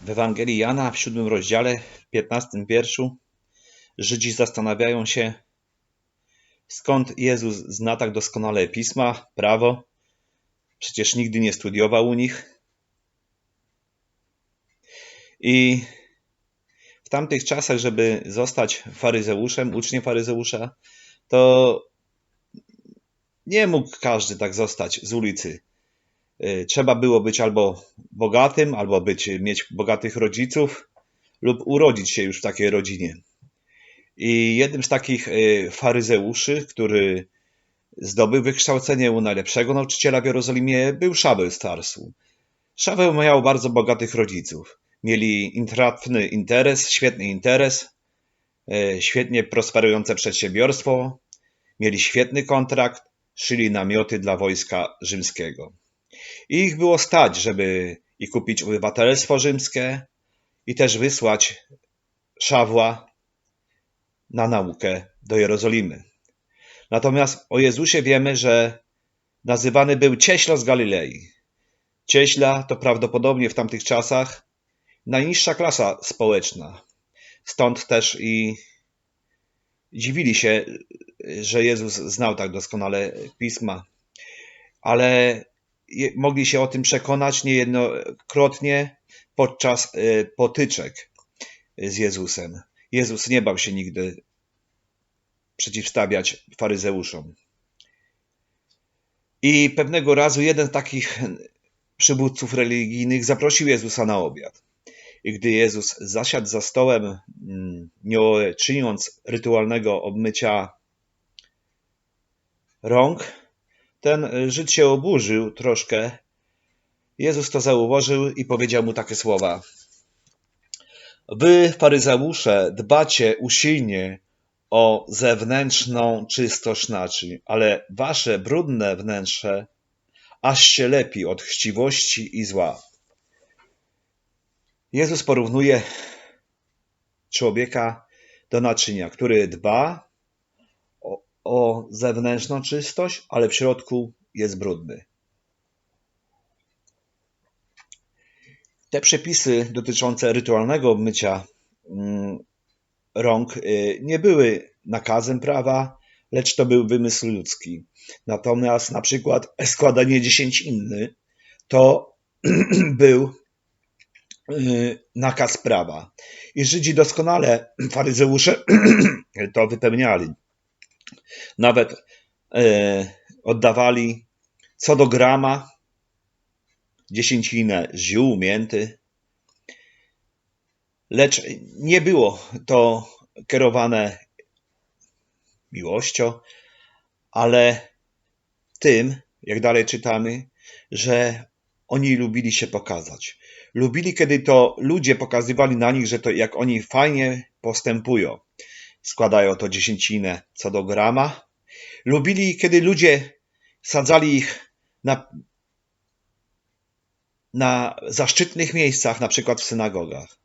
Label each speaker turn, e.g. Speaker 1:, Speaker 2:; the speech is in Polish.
Speaker 1: W Ewangelii Jana w siódmym rozdziale, w piętnastym wierszu, Żydzi zastanawiają się, skąd Jezus zna tak doskonale pisma, prawo. Przecież nigdy nie studiował u nich. I w tamtych czasach, żeby zostać faryzeuszem, uczniem faryzeusza, to nie mógł każdy tak zostać z ulicy. Y, Trzeba było być albo bogatym, albo być, mieć bogatych rodziców, lub urodzić się już w takiej rodzinie. I jednym z takich y, faryzeuszy, który zdobył wykształcenie u najlepszego nauczyciela w Jerozolimie, był Szabel z Tarsu. Szabel miał bardzo bogatych rodziców. Mieli intratny interes, świetny interes, y, świetnie prosperujące przedsiębiorstwo, mieli świetny kontrakt, szyli namioty dla wojska rzymskiego. I ich było stać, żeby i kupić obywatelstwo rzymskie i też wysłać Szawła na naukę do Jerozolimy. Natomiast o Jezusie wiemy, że nazywany był Cieśla z Galilei. Cieśla to prawdopodobnie w tamtych czasach najniższa klasa społeczna. Stąd też i dziwili się, że Jezus znał tak doskonale pisma. Ale mogli się o tym przekonać niejednokrotnie podczas y, potyczek z Jezusem. Jezus nie bał się nigdy przeciwstawiać faryzeuszom. I pewnego razu jeden z takich przywódców religijnych zaprosił Jezusa na obiad. I gdy Jezus zasiadł za stołem, mm, nie czyniąc rytualnego obmycia rąk, ten Żyd się oburzył troszkę. Jezus to zauważył i powiedział mu takie słowa. Wy, faryzeusze, dbacie usilnie o zewnętrzną czystość naczyń, ale wasze brudne wnętrze aż się lepi od chciwości i zła. Jezus porównuje człowieka do naczynia, który dba o, zewnętrzną czystość, ale w środku jest brudny. Te przepisy dotyczące rytualnego mycia mm, rąk y, nie były nakazem prawa, lecz to był wymysł ludzki. Natomiast na przykład składanie dziesięciny to był y, nakaz prawa. I Żydzi doskonale, faryzeusze to wypełniali. Nawet e, oddawali co do grama dziesięcinę ziół, mięty. Lecz nie było to kierowane miłością, ale tym, jak dalej czytamy, że oni lubili się pokazać. Lubili, kiedy to ludzie pokazywali na nich, że to jak oni fajnie postępują. Składają to dziesięcinę co do grama. Lubili, kiedy ludzie sadzali ich na, na zaszczytnych miejscach, na przykład w synagogach.